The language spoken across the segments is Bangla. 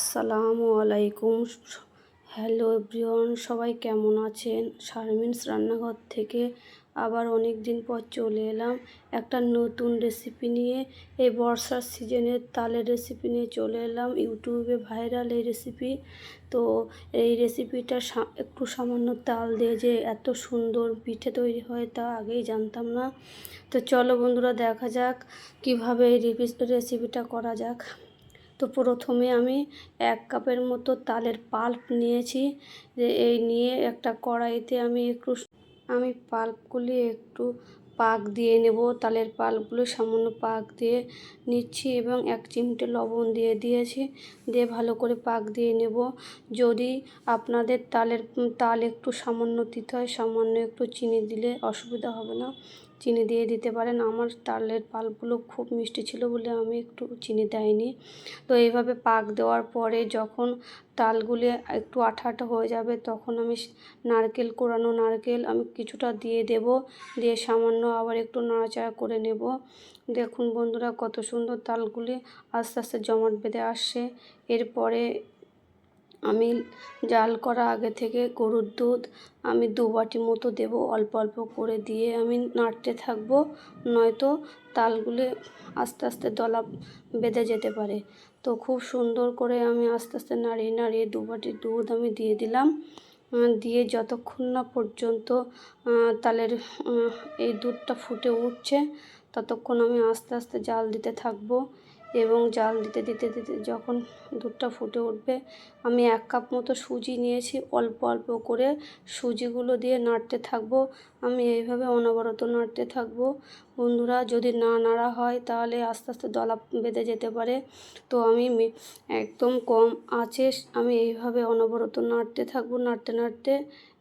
আসসালামু আলাইকুম। হ্যালো এভরিওয়ান, সবাই কেমন আছেন? শারমিনস রান্নাঘর থেকে আবার অনেক দিন পর চলে এলাম একটা নতুন রেসিপি নিয়ে। এই বর্ষার সিজনের তালের রেসিপি নিয়ে চলে এলাম। ইউটিউবে ভাইরাল এই রেসিপি তো এই রেসিপিটা একটু সামান্য তাল দিয়ে যে এত সুন্দর পিঠে তৈরি হয় তা আগেই জানতাম না। তো চলো বন্ধুরা দেখা যাক কীভাবে এই রেসিপিটা করা যাক। তো প্রথমে আমি এক কাপের মতো তালের পাল্প নিয়েছি, যে এই নিয়ে একটা কড়াইতে আমি একটু আমি পাল্পগুলি একটু পাক দিয়ে নেব। তালের পাল্পগুলো সামান্য পাক দিয়ে নিচ্ছি এবং এক চিমটে লবণ দিয়ে দিয়েছি, দিয়ে ভালো করে পাক দিয়ে নেব। যদি আপনাদের তালের তাল একটু সামান্য তিতে হয়, সামান্য একটু চিনি দিলে অসুবিধা হবে না। চিনি দিয়ে দিতে পারেন। আমার তালের পালগুলো খুব মিষ্টি ছিল বলে আমি একটু চিনি দেয়নি তো এইভাবে পাক দেওয়ার পরে যখন তালগুলি একটু আঠা আঠা হয়ে যাবে, তখন আমি নারকেল কোরানো নারকেল আমি কিছুটা দিয়ে দেব। দিয়ে সামান্য আবার একটু নাড়াচাড়া করে নেব। দেখুন বন্ধুরা কত সুন্দর তালগুলি আস্তে আস্তে জমাট বেঁধে আসছে। এরপরে আমি জাল করা আগে থেকে গরুর দুধ আমি দু বাটি মতো দেব, অল্প অল্প করে দিয়ে আমি নাড়তে থাকব, নয়তো তালগুলি আস্তে আস্তে দলা বেঁধে যেতে পারে। তো খুব সুন্দর করে আমি আস্তে আস্তে নাড়িয়ে নাড়িয়ে দু বাটি দুধ আমি দিয়ে দিলাম। দিয়ে যতক্ষণ না পর্যন্ত তালের এই দুধটা ফুটে উঠছে, ততক্ষণ আমি আস্তে আস্তে জাল দিতে থাকব। এবং জাল দিতে দিতে দিতে যখন দুধটা ফুটে উঠবে, আমি এক কাপ মতো সুজি নিয়েছি। অল্প অল্প করে সুজিগুলো দিয়ে নাড়তে থাকব। আমি এইভাবে অনবরত নাড়তে থাকব। বন্ধুরা, যদি না নাড়া হয়, তাহলে আস্তে আস্তে দলা বেঁধে যেতে পারে। তো আমি একদম কম আঁচে আমি এইভাবে অনবরত নাড়তে থাকব। নাড়তে নাড়তে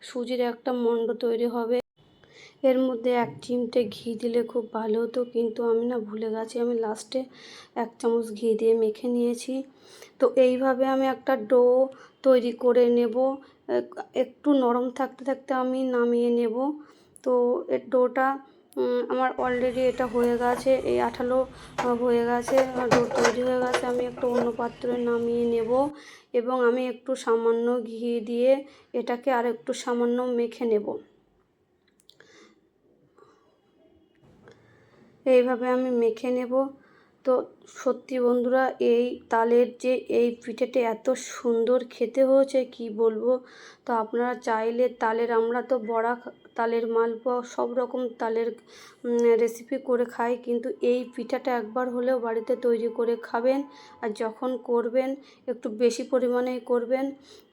সুজির একটা মণ্ড তৈরি হবে। এর মধ্যে এক চিমটে ঘি দিলে খুব ভালো হতো, কিন্তু আমি না ভুলে গেছি। আমি লাস্টে এক চামচ ঘি দিয়ে মেখে নিয়েছি। তো এইভাবে আমি একটা ডো তৈরি করে নেব। একটু নরম থাকতে থাকতে আমি নামিয়ে নেব। তো এর ডোটা আমার অলরেডি এটা হয়ে গেছে, এই আঠালো হয়ে গেছে ডো তৈরি হয়ে গেছে। আমি একটু অন্য পাত্রে নামিয়ে নেব এবং আমি একটু সামান্য ঘি দিয়ে এটাকে আর একটু সামান্য মেখে নেব। এইভাবে আমি মেখে নেব। তো সত্যি বন্ধুরা, এই তালের যে এই পিঠেটা এত সুন্দর খেতে হয়েছে, কি বলব? তো আপনারা চাইলে তালের আমরা তো বড়া তালের মালপোয়া সব রকম তালের রেসিপি করে খাই, কিন্তু এই পিঠাটা একবার হলেও বাড়িতে তৈরি করে খাবেন আর যখন করবেন একটু বেশি পরিমাণেই করবেন।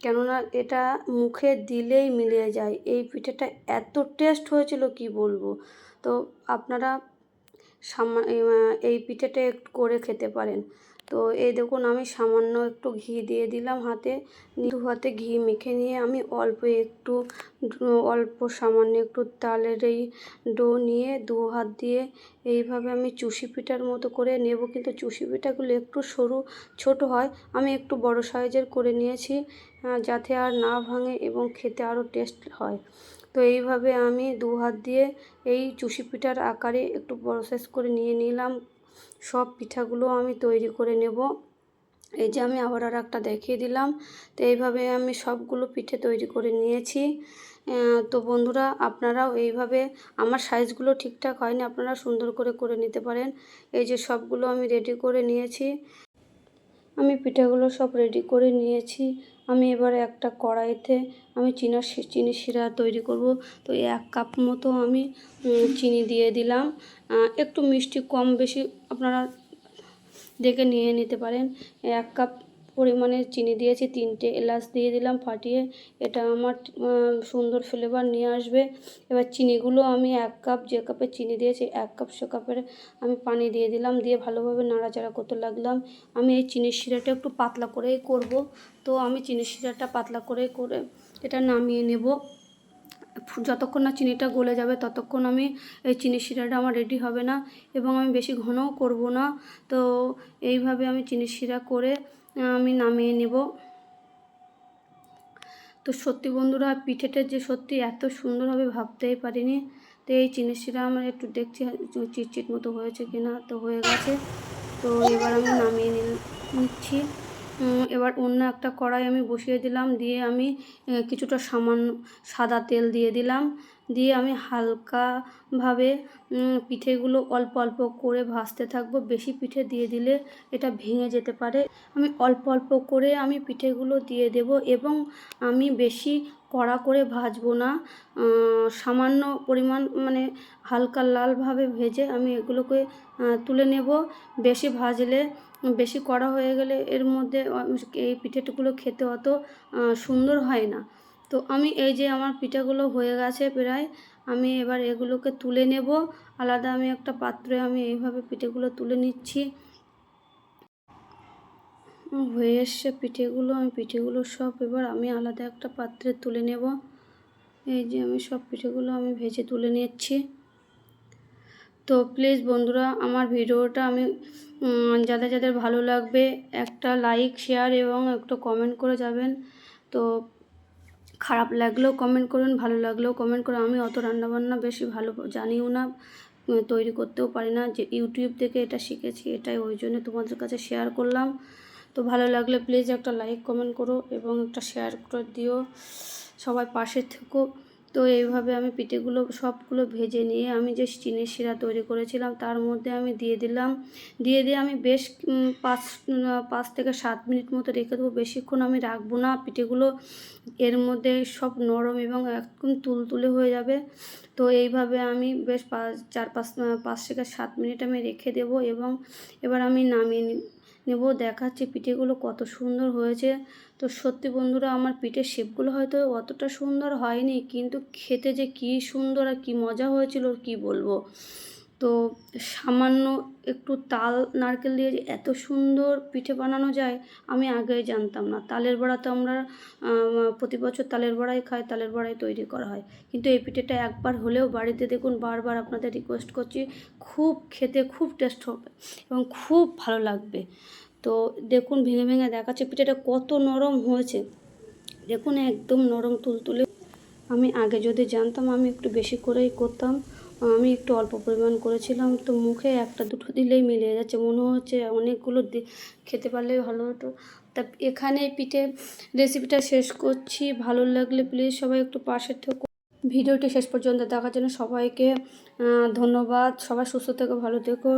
কেননা এটা মুখে দিলেই মিলিয়ে যায়। এই পিঠাটা এত টেস্ট হয়েছিল, কি বলব? তো আপনারা এই পিঠেটা একটু করে খেতে পারেন। তো এই দেখুন, আমি সামান্য একটু ঘি দিয়ে দিলাম হাতে। দু হাতে ঘি মেখে নিয়ে আমি অল্প একটু অল্প সামান্য একটু তালের এই ডো নিয়ে দু হাত দিয়ে এইভাবে আমি চুষি পিঠার মতো করে নেব। কিন্তু চুষি পিঠাগুলো একটু সরু, ছোট হয়। আমি একটু বড় সাইজের করে নিয়েছি যাতে আর না ভাঙে এবং খেতে আরও টেস্ট হয়। তো এইভাবে আমি দু হাত দিয়ে এই চুষি পিঠার আকারে একটু প্রসেস করে নিয়ে নিলাম। সব পিঠাগুলো আমি তৈরি করে নেব। এই যে আমি আবার আর একটা দেখিয়ে দিলাম। তো এইভাবে আমি সবগুলো পিঠে তৈরি করে নিয়েছি। তো বন্ধুরা, আপনারাও এইভাবে, আমার সাইজগুলো ঠিকঠাক হয়নি, আপনারা সুন্দর করে করে নিতে পারেন। এই যে সবগুলো আমি রেডি করে নিয়েছি। আমি পিঠাগুলো সব রেডি করে নিয়েছি। আমি এবারে একটা কড়াইতে আমি চিনা চিনি শিরা তৈরি করব। তো এক কাপ মতো আমি চিনি দিয়ে দিলাম। একটু মিষ্টি কম বেশি আপনারা দেখে নিয়ে নিতে পারেন। এক কাপ পরিমাণে চিনি দিয়েছি, তিনটে এলাচ দিয়ে দিলাম, ফাটিয়ে এটা আমার সুন্দর ফ্লেভার নিয়ে আসবে। এবার চিনিগুলো আমি এক কাপ যে কাপে চিনি দিয়েছি, এক কাপ সে কাপের আমি পানি দিয়ে দিলাম, দিয়ে ভালোভাবে নাড়াচাড়া করতে লাগলাম। আমি এই চিনির শিরাটা একটু পাতলা করেই করব। তো আমি চিনির শিরাটা পাতলা করে করে এটা নামিয়ে নেব। যতক্ষণ না চিনিটা গলে যাবে, ততক্ষণ আমি এই চিনি শিরাটা আমার রেডি হবে না এবং আমি বেশি ঘনও করব না। তো এইভাবে আমি চিনি শিরা করে আমি নামিয়ে নেব। তো সত্যি বন্ধুরা পিঠেটা যে সত্যি এত সুন্দরভাবে ভাবতেই পারিনি। তো এই চিনি শিরা আমার একটু দেখছি, চিটচিট মতো হয়েছে কিনা, তো হয়ে গেছে। তো এবার আমি নামিয়ে নিচ্ছি। এবার অন্য একটা কড়াই আমি বসিয়ে দিলাম। দিয়ে আমি কিছুটা সামান্য সাদা তেল দিয়ে দিলাম। দিয়ে আমি হালকাভাবে পিঠেগুলো অল্প অল্প করে ভাজতে থাকব। বেশি পিঠে দিয়ে দিলে এটা ভেঙে যেতে পারে। আমি অল্প অল্প করে আমি পিঠেগুলো দিয়ে দেব এবং আমি বেশি কড়া করে ভাজবো না। সামান্য পরিমাণ মানে হালকা লালভাবে ভেজে আমি এগুলোকে তুলে নেব। বেশি ভাজলে বেশি কড়া হয়ে গেলে এর মধ্যে এই পিঠেগুলো খেতে অত সুন্দর হয় না। তো আমি এই যে আমার পিঠাগুলো হয়ে গেছে প্রায়, আমি এবার এগুলোকে তুলে নেব। আলাদা আমি একটা পাত্রে আমি এইভাবে পিঠেগুলো তুলে নিচ্ছি। হয়ে এসছে পিঠেগুলো, আমি পিঠেগুলো সব এবার আমি আলাদা একটা পাত্রে তুলে নেব। এই যে আমি সব পিঠেগুলো আমি ভেজে তুলে নিচ্ছি। তো প্লিজ বন্ধুরা, আমার ভিডিওটা আমি যাদের যাদের ভালো লাগবে, একটা লাইক শেয়ার এবং একটু কমেন্ট করে যাবেন। তো খারাপ লাগলেও কমেন্ট করুন, ভালো লাগলেও কমেন্ট করুন। আমি অত রান্নাবান্না বেশি ভালো জানিও না তৈরি করতেও পারি না। যে ইউটিউব থেকে এটা শিখেছি, এটাই ওই জন্য তোমাদের কাছে শেয়ার করলাম। তো ভালো লাগলে প্লিজ একটা লাইক কমেন্ট করো এবং একটা শেয়ার করে দিও। সবাই পাশে থেকো। তো এইভাবে আমি পিঠেগুলো সবগুলো ভেজে নিয়ে আমি যে চিনির শিরা তৈরি করেছিলাম, তার মধ্যে আমি দিয়ে দিলাম। দিয়ে দিয়ে আমি বেশ পাঁচ পাঁচ থেকে সাত মিনিট মতো রেখে দেবো। বেশিক্ষণ আমি রাখব না, পিঠেগুলো এর মধ্যে সব নরম এবং একদম তুলতুলে হয়ে যাবে। তো এইভাবে আমি বেশ পাঁচ, চার পাঁচ পাঁচ থেকে সাত মিনিট আমি রেখে দেব এবং এবার আমি নামিয়ে নেব, দেখাচ্ছি পিঠেগুলো কত সুন্দর হয়েছে। তো সত্যি বন্ধুরা, আমার পিঠের শেপগুলো হয়তো অতটা সুন্দর হয়নি, কিন্তু খেতে যে কি সুন্দর আর কী মজা হয়েছিল কি বলব। তো সামান্য একটু তাল নারকেল দিয়ে যে এত সুন্দর পিঠে বানানো যায়, আমি আগেই জানতাম না। তালের বড়া তো আমরা প্রতি বছর তালের বড়াই খাই, তালের বড়াই তৈরি করা হয়। কিন্তু এই পিঠেটা একবার হলেও বাড়িতে দেখুন, বারবার আপনাদের রিকোয়েস্ট করছি, খুব খেতে খুব টেস্ট হবে এবং খুব ভালো লাগবে। তো দেখুন, ভেঙে ভেঙে দেখাচ্ছে, পিঠেটা কত নরম হয়েছে। দেখুন, একদম নরম তুলতুলে। আমি আগে যদি জানতাম, আমি একটু বেশি করেই করতাম। আমি একটু অল্প পরিমাণ করেছিলাম, তো মুখে একটা দুটো দিলেই মিলে যাচ্ছে। মনে হচ্ছে অনেকগুলো খেতে পারলেই ভালো হতো। তা এখানে পিঠে রেসিপিটা শেষ করছি। ভালো লাগলে প্লিজ সবাই একটু পাশে থেকে। ভিডিওটি শেষ পর্যন্ত দেখার জন্য সবাইকে ধন্যবাদ। সবাই সুস্থ থেকো, ভালো থেকো।